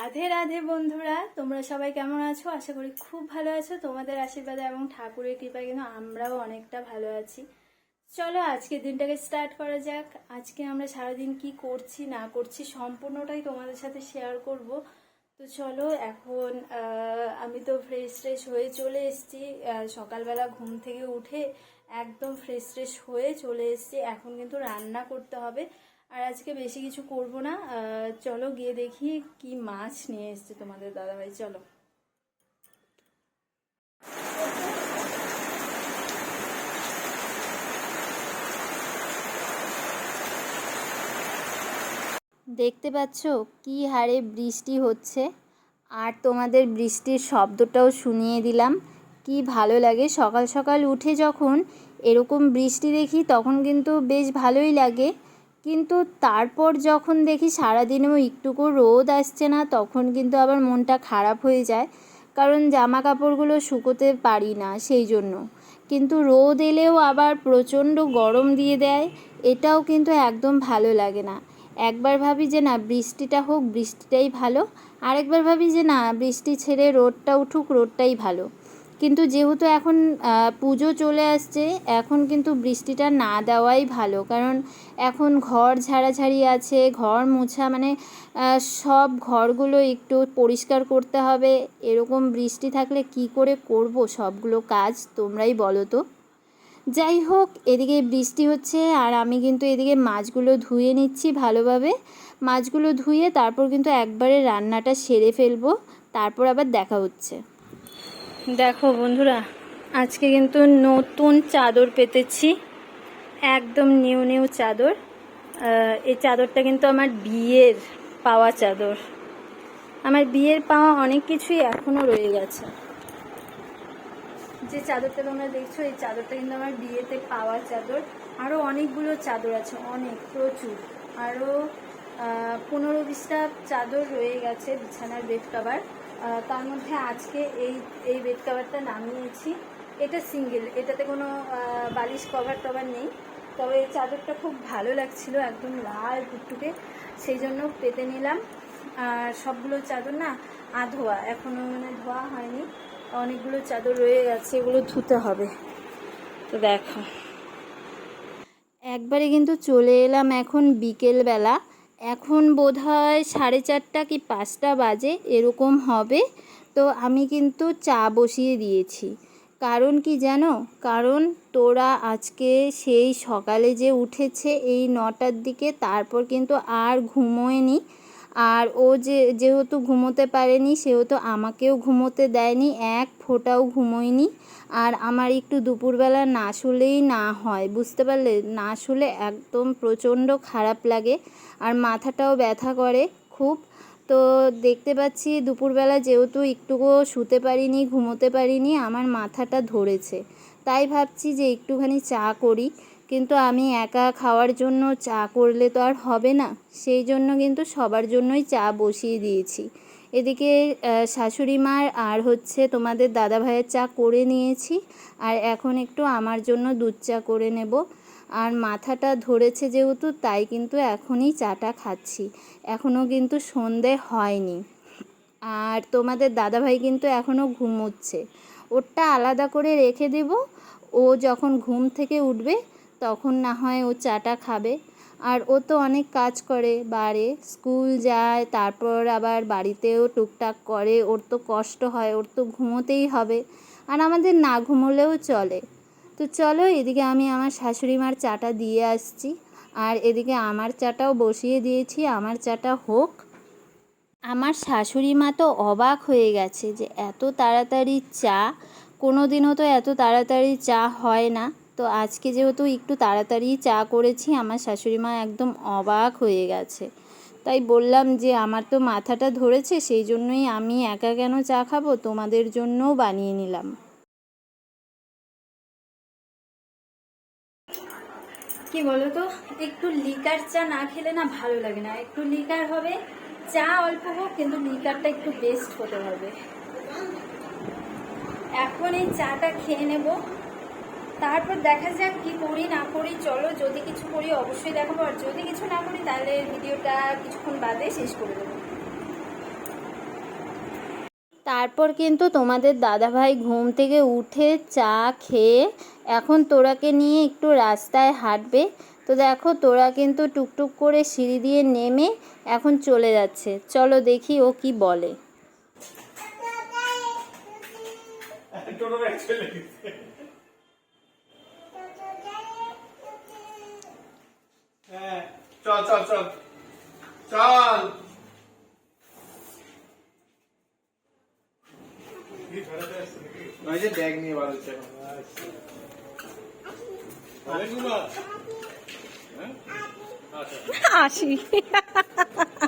রাধে রাধে বন্ধুরা, তোমরা সবাই কেমন আছো? আশা করি খুব ভালো আছো। তোমাদের আশীর্বাদে এবং ঠাকুরের কৃপায় কিন্তু আমরাও অনেকটা ভালো আছি। চলো আজকের দিনটাকে স্টার্ট করা যাক। আজকে আমরা সারাদিন কি করছি, না করছি সম্পূর্ণটাই তোমাদের সাথে শেয়ার করব। তো চলো এখন আমি তো ফ্রেশ ট্রেশ হয়ে চলে এসেছি। সকালবেলা ঘুম থেকে উঠে একদম ফ্রেশ ট্রেশ হয়ে চলে এসেছি। এখন কিন্তু রান্না করতে হবে। আর আজকে বেশি কিছু করব না। চলো গিয়ে দেখি কি মাছ নিয়ে এসছে তোমাদের দাদাভাই, চলো। দেখতে পাচ্ছ কি হারে বৃষ্টি হচ্ছে? আর তোমাদের বৃষ্টির শব্দটাও শুনিয়ে দিলাম। কি ভালো লাগে। সকাল সকাল উঠে যখন এরকম বৃষ্টি দেখি, তখন কিন্তু বেশ ভালোই লাগে। কিন্তু তারপর যখন দেখি সারাদিনেও একটুকু রোদ আসছে না, তখন কিন্তু আবার মনটা খারাপ হয়ে যায়। কারণ জামা কাপড়গুলো শুকোতে পারি না সেই জন্য। কিন্তু রোদ এলেও আবার প্রচণ্ড গরম দিয়ে দেয়, এটাও কিন্তু একদম ভালো লাগে না। একবার ভাবি যে না, বৃষ্টিটা হোক, বৃষ্টিটাই ভালো। আরেকবার ভাবি যে না, বৃষ্টি ছেড়ে রোদটা উঠুক, রোদটাই ভালো। কিন্তু যেহেতু এখন পুজো চলে আসছে, এখন কিন্তু বৃষ্টিটা না দেওয়াই ভালো। কারণ এখন ঘর ঝাড়াঝাড়ি আছে, ঘর মোছা মানে সব ঘরগুলো একটু পরিষ্কার করতে হবে। এরকম বৃষ্টি থাকলে কি করে করব সবগুলো কাজ, তোমরাই বলো তো। যাই হোক, এদিকে বৃষ্টি হচ্ছে, আর আমি কিন্তু এদিকে মাছগুলো ধুয়ে নিচ্ছি ভালোভাবে। মাছগুলো ধুয়ে তারপর কিন্তু একবারে রান্নাটা সেরে ফেলব, তারপর আবার দেখা হচ্ছে। দেখো বন্ধুরা, আজকে কিন্তু নতুন চাদর পেতেছি, একদম নিউ নিউ চাদর। এই চাদরটা কিন্তু আমার বিয়ের পাওয়া চাদর। আমার বিয়ের পাওয়া অনেক কিছুই এখনও রয়ে গেছে। যে চাদরটা তোমরা দেখছ, এই চাদরটা কিন্তু আমার বিয়েতে পাওয়া চাদর। আরও অনেকগুলো চাদর আছে, অনেক, প্রচুর। আরও পনেরো বিশটা চাদর রয়ে গেছে বিছানার বেড কাভার। তার মধ্যে আজকে এই এই বেড কাভারটা নামিয়েছি। এটা সিঙ্গেল এটাতে কোনো বালিশ কভার টভার নেই। তবে চাদরটা খুব ভালো লাগছিল, একদম লাল টুকটুকে। সেই জন্য পেতে নিলাম। আর সবগুলো চাদর না আধোয়া এখনও মানে ধোয়া হয়নি। অনেকগুলো চাদর রয়ে গেছে, এগুলো ধুতে হবে। তো দেখো। একবারে কিন্তু চলে এলাম এখন বিকেলবেলা। এখন বোধ হয় সাড়ে চারটা কি পাঁচটা বাজে, এরকম হবে। তো আমি কিন্তু চা বসিয়ে দিয়েছি। কারণ কি জানো? কারণ তোরা আজকে সেই সকালে যে উঠেছে এই নটার দিকে, তারপর কিন্তু আর ঘুমোয়নি। আর ও যে, যেহেতু ঘুমোতে পারেনি, সেহেতু আমাকেও ঘুমোতে দেয়নি, এক ফোঁটাও ঘুমোয়নি। আর আমার একটু দুপুরবেলা না শুলেই না হয়, বুঝতে পারলে? না শুলে একদম প্রচণ্ড খারাপ লাগে আর মাথাটাও ব্যথা করে খুব। তো দেখতে পাচ্ছি দুপুরবেলা যেহেতু একটুকুও শুতে পারিনি, ঘুমোতে পারিনি, আমার মাথাটা ধরেছে। তাই ভাবছি যে একটুখানি চা করি। কিন্তু আমি একা খাওয়ার জন্য চা করলে তো আর হবে না। সেই জন্য কিন্তু সবার জন্যই চা বসিয়ে দিয়েছি। এদিকে শাশুড়ি মার আর হচ্ছে তোমাদের দাদা ভাইয়ের চা করে নিয়েছি। আর এখন একটু আমার জন্য দুধ চা করে নেব। আর মাথাটা ধরেছে যেহেতু, তাই কিন্তু এখনই চাটা খাচ্ছি। এখনও কিন্তু সন্ধে হয়নি। আর তোমাদের দাদাভাই কিন্তু এখনও ঘুমোচ্ছে। ওরটা আলাদা করে রেখে দেব। ও যখন ঘুম থেকে উঠবে তখন না হয় ও চাটা খাবে। আর ও তো অনেক কাজ করে বারে, স্কুল যায়, তারপর আবার বাড়িতেও টুকটাক করে, ওর তো কষ্ট হয়, ওর তো ঘুমোতেই হবে। আর আমাদের না ঘুমোলেও চলে। তো চলো এদিকে আমি আমার শাশুড়ি মার চাটা দিয়ে আসছি। আর এদিকে আমার চাটাও বসিয়ে দিয়েছি, আমার চাটা হোক। আমার শাশুড়ি মা তো অবাক হয়ে গেছে যে এত তাড়াতাড়ি চা কোনো দিনও তো এত তাড়াতাড়ি চা হয় না। তো আজকে যেহেতু একটু তাড়াতাড়ি চা করেছি, আমার শাশুড়ি মা একদম অবাক হয়ে গেছে। তাই বললাম যে, আমার তো মাথাটা ধরেছে, সেই জন্যই আমি একা কেন চা খাব? তোমাদের জন্যও বানিয়ে নিলাম। কি বলো তো একটু লিকার চা না খেলে না ভালো লাগে না। একটু লিকার হবে, চা অল্প হোক, কিন্তু লিকারটা একটু বেস্ট হতে হবে। এখন এই চাটা খেয়ে নেব। তারপর দেখা যাক কি করি না করি। চলো যদি কিছু করি অবশ্যই দেখাবো। আর যদি কিছু না করি তাহলে ভিডিওটা কিছুক্ষণ বাদে শেষ করে দেবো। তারপর কিন্তু তোমাদের দাদাভাই ঘুম থেকে উঠে চা খেয়ে এখন তোরাকে নিয়ে একটু রাস্তায় হাঁটবে। তো দেখো তোরা কিন্তু টুকটুক করে সিঁড়ি দিয়ে নেমে এখন চলে যাচ্ছে। চলো দেখি ও কি বলে। চলে চল চল। চল। চল ওই যে ব্যাগ নিয়ে বার হচ্ছে আসি।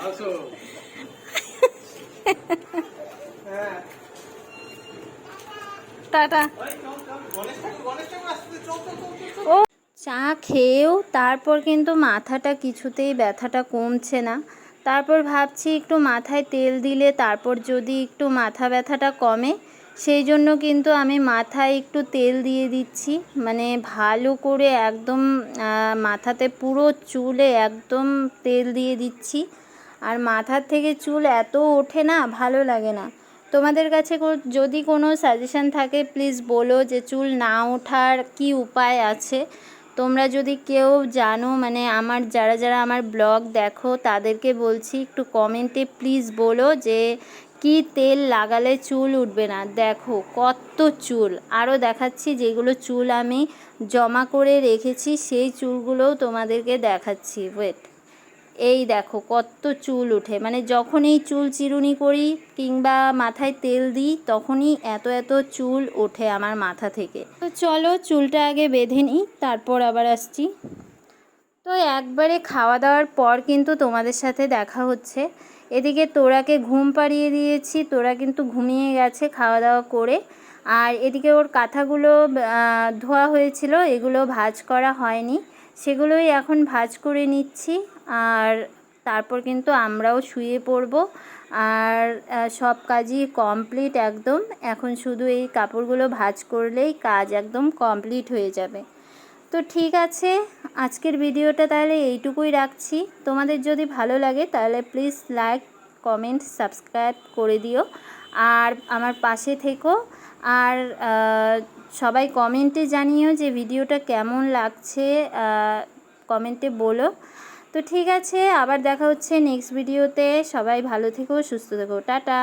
আসো। হ্যাঁ টাটা ও চা খেয়েও তারপর কিন্তু মাথাটা কিছুতেই ব্যথাটা কমছে না। তারপর ভাবছি একটু মাথায় তেল দিলে তারপর যদি একটু মাথা ব্যথাটা কমে, সেই জন্য কিন্তু আমি মাথায় একটু তেল দিয়ে দিচ্ছি। মানে ভালো করে একদম মাথাতে পুরো চুলে একদম তেল দিয়ে দিচ্ছি। আর মাথার থেকে চুল এত ওঠে না, ভালো লাগে না। তোমাদের কাছে যদি কোনো সাজেশন থাকে প্লিজ বলো যে চুল না ওঠার কি উপায় আছে? তোমরা যদি কেউ জানো মানে আমার যারা যারা আমার ব্লগ দেখো, তাদেরকে বলছি একটু কমেন্টে প্লিজ বলো যে কি তেল লাগালে চুল উঠবে না। দেখো, কত চুল। আরও দেখাচ্ছি যেগুলো চুল আমি জমা করে রেখেছি, সেই চুলগুলোও তোমাদেরকে দেখাচ্ছি। ওয়েট এই দেখো কত চুল ওঠে। মানে যখনই চুল চিরুনি করি কিংবা মাথায় তেল দিই, তখনই এত এত চুল ওঠে আমার মাথা থেকে। তো চলো চুলটা আগে বেঁধে নিই, তারপর আবার আসছি। তো একবারে খাওয়া দাওয়ার পর কিন্তু তোমাদের সাথে দেখা হচ্ছে। এদিকে তোরাকে ঘুম পাড়িয়ে দিয়েছি, তোরা কিন্তু ঘুমিয়ে গেছে খাওয়া দাওয়া করে। আর এদিকে ওর কাঁথাগুলো ধোয়া হয়েছিল, এগুলো ভাজ করা হয়নি। সেগুলোই এখন ভাজ করে নিচ্ছি। আর তারপর কিন্তু আমরাও শুয়ে পড়ব। আর সব কাজই কমপ্লিট একদম। এখন শুধু এই কাপড়গুলো ভাজ করলেই কাজ একদম কমপ্লিট হয়ে যাবে। তো ঠিক আছে, আজকের ভিডিওটা তাহলে এইটুকুই রাখছি। তোমাদের যদি ভালো লাগে তাহলে প্লিজ লাইক কমেন্ট সাবস্ক্রাইব করে দিও। আর আমার পাশে থেকো। আর সবাই কমেন্টে জানিও যে ভিডিওটা কেমন লাগছে। কমেন্টে বলো। তো ঠিক আছে আবার দেখা হচ্ছে নেক্সট ভিডিওতে সবাই ভালো থেকো সুস্থ থেকো। টাটা।